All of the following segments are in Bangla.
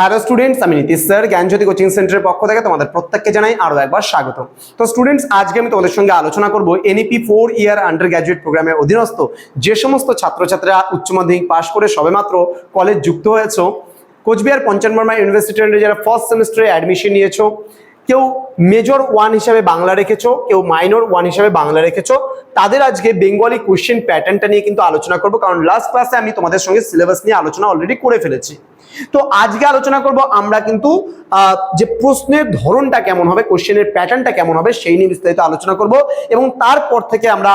হ্যালো স্টুডেন্টস আমি নীতিশ স্যার, জ্ঞানজ্যোতি কোচিং সেন্টারের পক্ষ থেকে তোমাদের প্রত্যেককে জানাই আরও একবার স্বাগত তো স্টুডেন্টস আজকে আমি তোমাদের সঙ্গে আলোচনা করব NEP four year undergraduate প্রোগ্রামের অধীনস্থ যে সমস্ত ছাত্রছাত্রীরা উচ্চ মাধ্যমিক পাশ করে সবেমাত্র কলেজ যুক্ত হয়েছো, কোচবিহার পঞ্চানবর্মা ইউনিভার্সিটি যারা ফার্স্ট সেমিস্টারে অ্যাডমিশন নিয়েছো কেউ মেজর ওয়ান হিসাবে বাংলা রেখেছো, কেউ মাইনর ওয়ান হিসাবে বাংলা রেখেছো, তাদের আজকে বেঙ্গলি কোশ্চেন প্যাটার্নটা নিয়ে কিন্তু আলোচনা করব, কারণ লাস্ট ক্লাসে আমি তোমাদের সঙ্গে সিলেবাস নিয়ে আলোচনা অলরেডি করে ফেলেছি। তো আজকে আলোচনা করব আমরা কিন্তু যে প্রশ্নের ধরনটা কেমন হবে কোশ্চেনের প্যাটার্নটা কেমন হবে, সেই নিয়ে বিস্তারিত আলোচনা করব এবং তারপর থেকে আমরা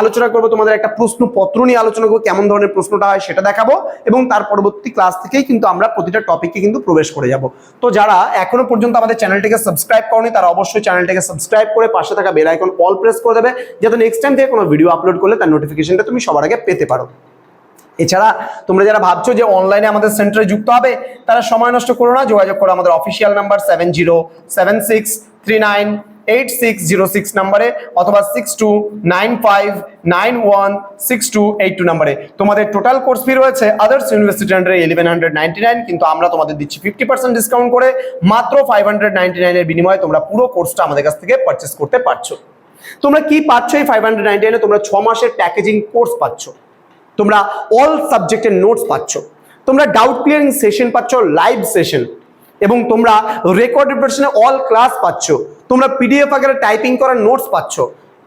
আলোচনা করব তোমাদের একটা প্রশ্নপত্র নিয়ে আলোচনা করব, কেমন ধরনের প্রশ্নটা হয় সেটা দেখাবো এবং তার পরবর্তী ক্লাস থেকেই কিন্তু আমরা প্রতিটা টপিকে কিন্তু প্রবেশ করে যাব। তো যারা এখনও পর্যন্ত আমাদের চ্যানেলটিকে সাবস্ক্রাইব করনি, তারা অবশ্যই চ্যানেলটাকে সাবস্ক্রাইব করে পাশে থাকা বেল আইকন অল প্রেস করে দেবে, যাতে নেক্সট টাইম থেকে কোনো ভিডিও আপলোড করলে তার নোটিফিকেশনটা তুমি সবার আগে পেতে পারো। এছাড়া তোমরা যারা ভাবছ যে অনলাইনে আমাদের সেন্টারে যুক্ত হবে, তারা সময় নষ্ট করো না, যোগাযোগ করো আমাদের official number seven zero seven six three nine eight six zero six নাম্বারে অথবা six two nine five nine one six two eight two নাম্বারে তোমাদের টোটাল কোর্স ফি রয়েছে আদার্স ইউনিভার্সিটি আন্ডারে ইলেভেন হান্ড্রেড নাইনটি নাইন কিন্তু আমরা তোমাদের দিচ্ছি ফিফটি পার্সেন্ট ডিসকাউন্ট করে মাত্র ফাইভ হান্ড্রেড নাইনটি নাইনের বিনিময়ে তোমরা পুরো কোর্সটা আমাদের কাছ থেকে পারচেস করতে পারছ। তোমরা কি পাচ্ছ এই ফাইভ হান্ড্রেড নাইনটি নাইনে তোমরা ছ মাসের প্যাকেজিং কোর্স পাচ্ছ। তোমরা অল সাবজেক্টের নোটস পাচ্ছ। তোমরা ডাউট ক্লিয়ারিং সেশন পাচ্ছ লাইভ সেশন এবং তোমরা রেকর্ডেড ভার্সনে অল ক্লাস পাচ্ছ। তোমরা পিডিএফ আকারে টাইপিং করার নোটস পাচ্ছ।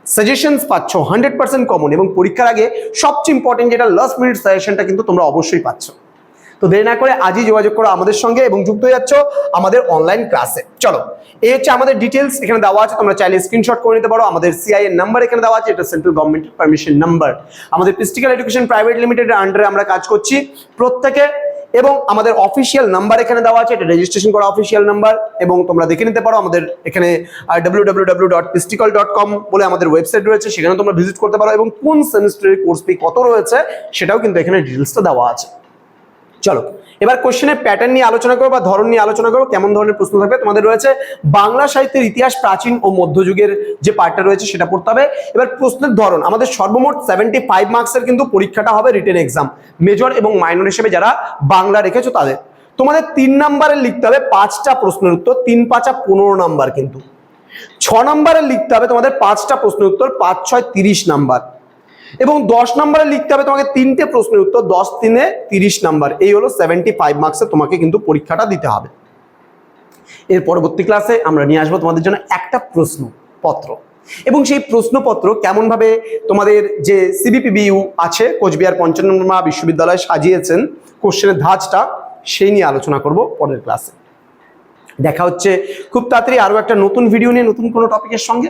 সাজেশনস পাচ্ছ হান্ড্রেড পার্সেন্ট কমন এবং পরীক্ষার আগে সবচেয়ে ইম্পর্টেন্ট যেটা লাস্ট মিনিট সাজেশনটা কিন্তু তোমরা অবশ্যই পাচ্ছ। তো দেরি না করে আজই যোগাযোগ করো আমাদের সঙ্গে এবং যুক্ত হয়ে যাচ্ছ আমাদের অনলাইন ক্লাসে চলো, এই হচ্ছে আমাদের ডিটেলস এখানে দেওয়া আছে, তোমরা চাইলে স্ক্রিনশট করে নিতে পারো। আমাদের সিআই এর নাম্বার এখানে দেওয়া আছে, এটা সেন্ট্রাল গভর্নমেন্টের পারমিশন নাম্বার আমাদের পিস্টিক্যাল এডুকেশন প্রাইভেট লিমিটেডের আন্ডারে আমরা কাজ করছি প্রত্যেকে এবং আমাদের অফিসিয়াল নাম্বার এখানে দেওয়া আছে, এটা রেজিস্ট্রেশন করা অফিসিয়াল নাম্বার এবং তোমরা দেখে নিতে পারো আমাদের এখানে W dot pistical dot com বলে আমাদের ওয়েবসাইট রয়েছে সেখানে তোমরা ভিজিট করতে পারো এবং কোন সেমিস্টারের কোর্স ফি কত রয়েছে, সেটাও কিন্তু এখানে ডিটেলসটা দেওয়া আছে। চলো, এবার কোশ্চেনের প্যাটার্ন নিয়ে আলোচনা করব বা ধরন নিয়ে আলোচনা করব, কেমন ধরনের প্রশ্ন থাকবে? তোমাদের রয়েছে বাংলা সাহিত্যের ইতিহাস প্রাচীন ও মধ্যযুগের যে পার্টটা রয়েছে সেটা পড়তে হবে। এবার প্রশ্নের ধরন, আমাদের সর্বমোট সেভেন্টি ফাইভ মার্কসের কিন্তু পরীক্ষাটা হবে রিটেন এক্সাম মেজর এবং মাইনর হিসেবে যারা বাংলা রেখেছো তাদের। তোমাদের তিন নাম্বারে লিখতে হবে পাঁচটা প্রশ্নের উত্তর, তিন, পাঁচা পনেরো নাম্বার কিন্তু। ছ নম্বরে লিখতে হবে তোমাদের পাঁচটা প্রশ্নের উত্তর, পাঁচ, ছয়, তিরিশ নাম্বার এবং দশ নম্বরে লিখতে হবে তোমাকে তিনটে প্রশ্নের উত্তর, দশ তিনে তিরিশ নাম্বার। এই হলো সেভেন্টি ফাইভ মার্কসে তোমাকে কিন্তু পরীক্ষাটা দিতে হবে। এর পরবর্তী ক্লাসে আমরা নিয়ে আসব তোমাদের জন্য একটা প্রশ্ন পত্র এবং সেই প্রশ্নপত্র কেমনভাবে তোমাদের যে সিবিপিবিইউ আছে, কোচবিহার পঞ্চাননমা বিশ্ববিদ্যালয় সাজিয়েছেন কোশ্চেনের ধাঁচটা সেই নিয়ে আলোচনা করব পরের ক্লাসে দেখা হচ্ছে খুব তাড়াতাড়ি আরও একটা নতুন ভিডিও নিয়ে, নতুন কোনো টপিকের সঙ্গে।